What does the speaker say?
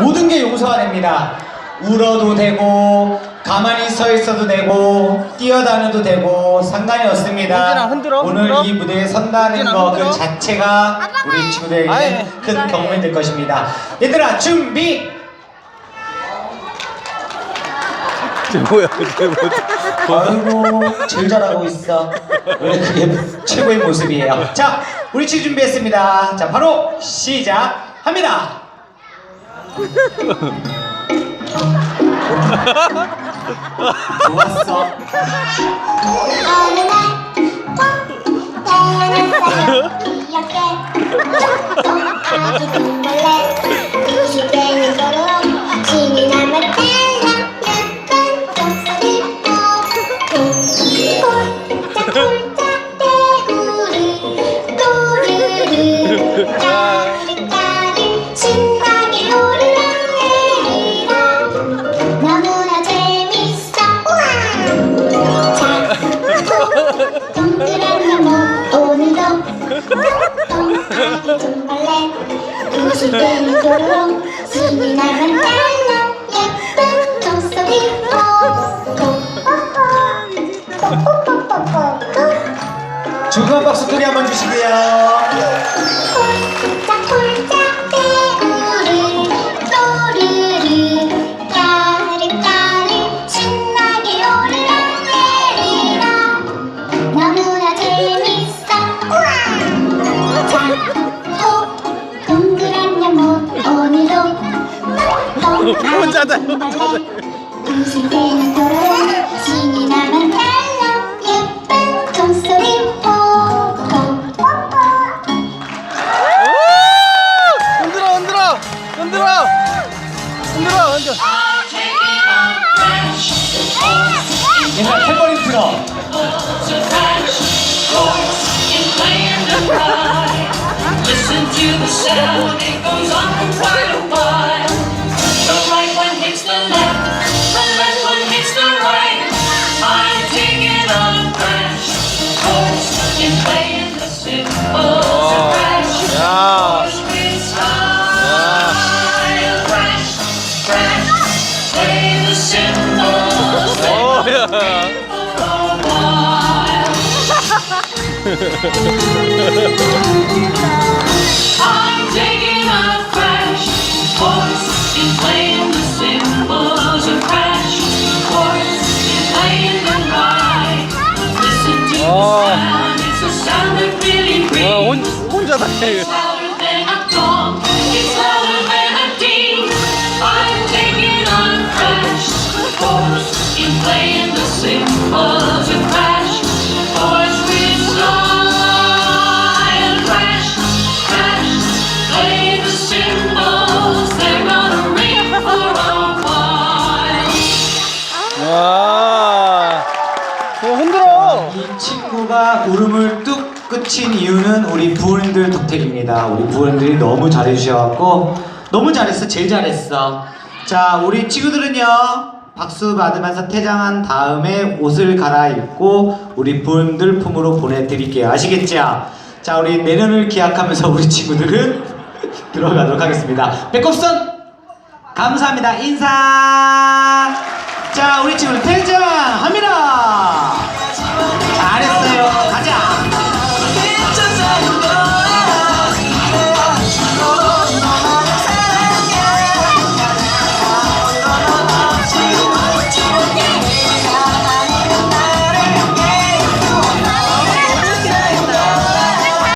모든 게 용서가 됩니다. 울어도 되고 가만히 서 있어도 되고 뛰어다녀도 되고 상관이 없습니다. 흔들어, 오늘 흔들어. 이 무대에 선다는 은진아, 거 흔들어. 그 자체가 우리 친구들에게. 큰 경험이 될 것입니다. 얘들아 준비. 쟤 뭐야? 쟤 뭐? 아이고 제일 잘하고 있어. 원래 그게 최고의 모습이에요. 자 우리 친구 준비했습니다. 자 바로 시작합니다. 좋았어. 어느 날딱 태어났어요 아기 그만 박수 소리 한번 주시고요. 혼자다, 신이 나면 딸랑 예쁜 종소리 퐁퐁 흔들어, 흔들어, 흔들어, 흔들어, 흔들어. 얘들아 탬버린 틀어. Listen to the sound, I'm taking a crash course in playing the symbols of crash course in playing the ride. Listen to the Oh. sound, it's a sound that really 어, 혼, rings. 혼자다. It's louder than a gong, it's louder than a ding. I'm taking a crash course in playing the symbols of 울음을 뚝 끝인 이유는 우리 부모님들 덕택입니다. 우리 부모님들이 너무 잘해주셔갖고 너무 잘했어, 제일 잘했어. 자, 우리 친구들은요 박수 받으면서 퇴장한 다음에 옷을 갈아입고 우리 부모님들 품으로 보내드릴게요. 아시겠죠? 자, 우리 내년을 기약하면서 우리 친구들은 들어가도록 하겠습니다. 백업선 감사합니다. 인사.